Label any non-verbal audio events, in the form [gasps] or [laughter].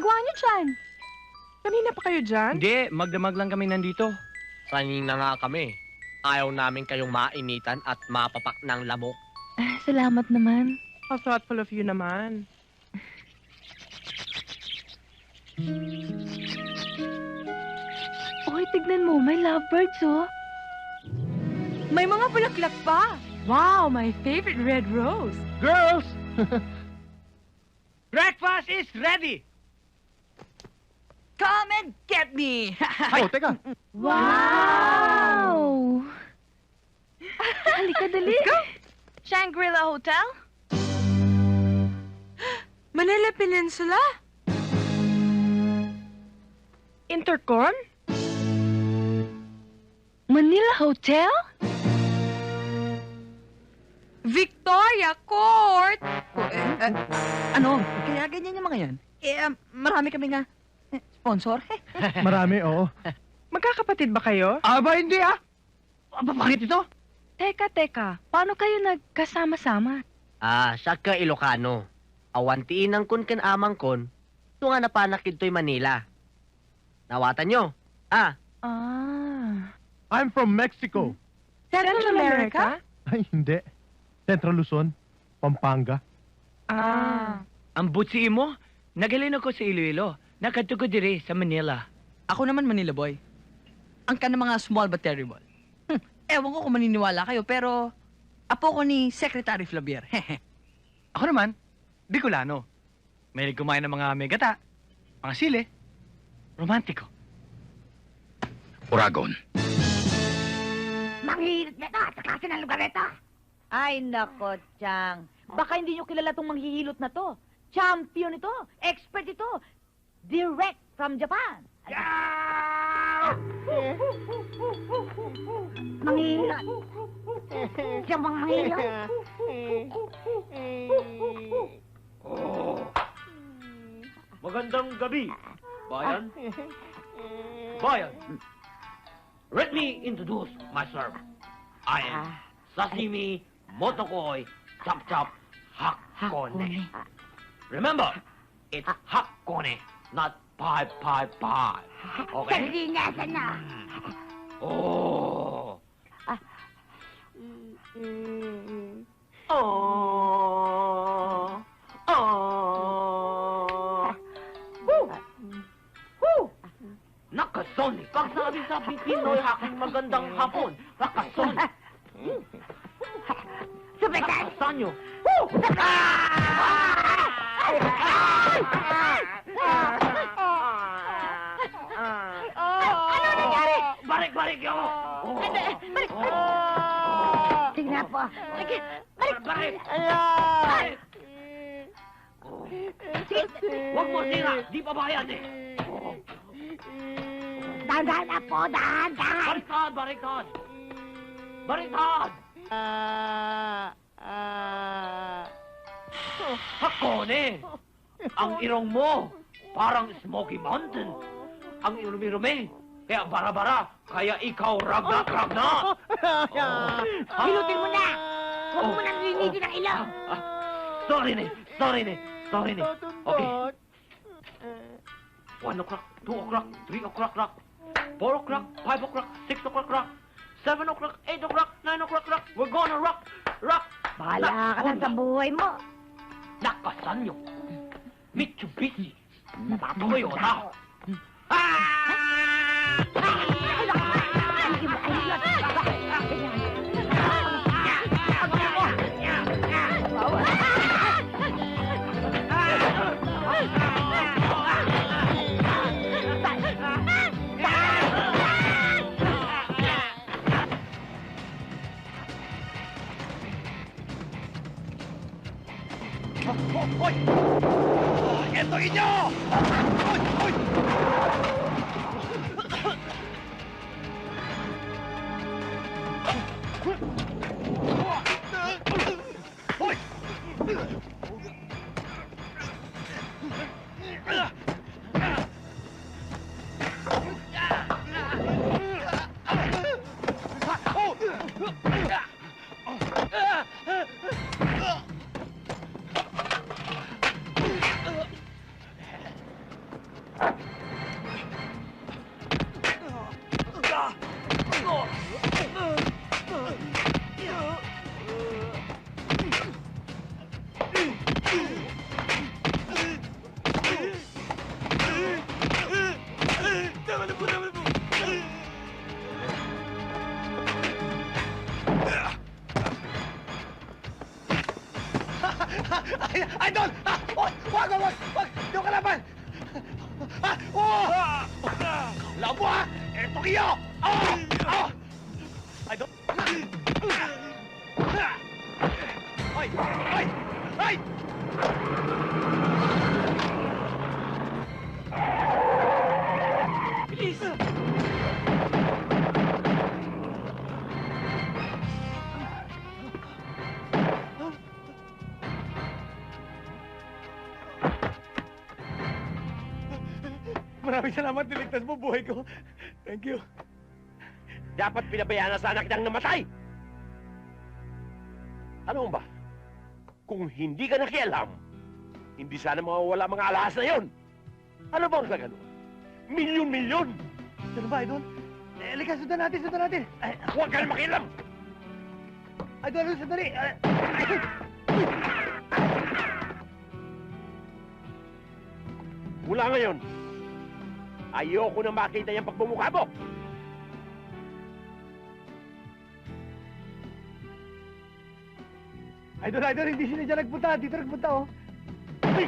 ginagawa niyo dyan? Kanina pa kayo dyan? Hindi, magdamag lang kami nandito. Sanay na nga kami. Ayaw namin kayong mainitan at mapapak ng lamok. Ah, salamat naman. How thoughtful of you naman. [laughs] Uy, tignan mo, may lovebirds, oh. May mga bulaklak pa. Wow, my favorite red rose. Girls! [laughs] Breakfast is ready! Come and get me! [laughs] Oh, teka. Wow! [laughs] Halika, dali. Shangri-La Hotel? [gasps] Manila Peninsula? Intercon? Manila Hotel? Victoria Court! Oh, eh, eh, ano? Kaya ganyan yung mga yan. Eh, um, marami kami nga sponsor. [laughs] Marami, oo. Magkakapatid ba kayo? Aba, hindi ah! Aba, bakit ito? Teka, teka. Paano kayo nagkasama-sama? Ah, siya ka Ilocano. Awantiin ang kun ken amang kon. Ito nga napanakid to'y Manila. Nawatan nyo. Ah, Ah. I'm from Mexico. Central America? Ay, hindi. Central Luzon, Pampanga. Ah. Ang butsi mo, nagalin ako sa Iloilo. Nakadto ko dire sa Manila. Ako naman Manila boy. Ang ka ng mga small but terrible. Hm, ewan ko kung maniniwala kayo, pero apo ko ni Secretary Flavier. [laughs] Ako naman, Bicolano. May kumain ng mga megata, mga sili, romantiko. Uragon. Manghihilit na ito at saka ng lugar nito. Ay, nako, Chang. Baka hindi nyo kilala tong manghihilot na to. Champion ito. Expert ito. Direct from Japan. Siya? Magandang gabi, bayan. Bayan. Let me introduce myself. I am Sashimi Motokoi Chop Chop Hakone. Remember, it's Hakone, not Pie Pie Pie. Okay? Sardinas na. Oh. Oh. Oh. Nakasoni. Pag sabi sa Pinoy aking magandang hapon, nakasoni. Sumitan. Sanyo. Ano nangyari? Balik-balik ako. Oh. Balik. Oh. Tingnan po. Sige, balik. Balik. Balik. Huwag mo sira. Di pa bayad eh. Oh. Dahan-dahan na po, dahan-dahan. Baliktad, baliktad. Baliktad. Hakone! Ang irong mo, parang Smoky Mountain. Ang irumi-rumi, kaya bara-bara, kaya ikaw ragnak-ragnak. [laughs] Oh. Hilutin mo na. Huwag mo nang linitin ang ilaw. Ah, ah. Sorry ne, sorry ne, sorry ne. Okay. One o'clock, two o'clock, three o'clock, rock. Four o'clock, five o'clock, six o'clock, rock. Seven o'clock, eight o'clock, nine o'clock, rock. We're gonna rock, rock. Bahala ka na sa buhay mo. Nakasan nyo. Mitsubishi. Toyota. Ah! Hoy! Ito inyo! Hoy! Hoy! Ay, idol! Ah, wag, wag, wag, wag! Yung kalaban! Ah, oh! Labo ha! Eto iyo! Ah! Ah! Idol! Ay! Ay! Ay! Bilis! Maraming salamat, niligtas mo buhay ko. Thank you. Dapat pinabayaan na sana kitang namatay! Ano ba? Kung hindi ka nakialam, hindi sana mawawala mga alahas na yon. Ano bang sa ganun? Milyon-milyon! Ano ba, Idol? Eh, lika, sundan natin, sundan natin. Ay, Huwag ka na makialam! Idol, ano, sandali. Ay, ay. Mula ngayon, ayoko na makita yung pagmumukha mo! Idol, Idol, hindi sila dyan nagpunta. Dito nagpunta, oh. Ay!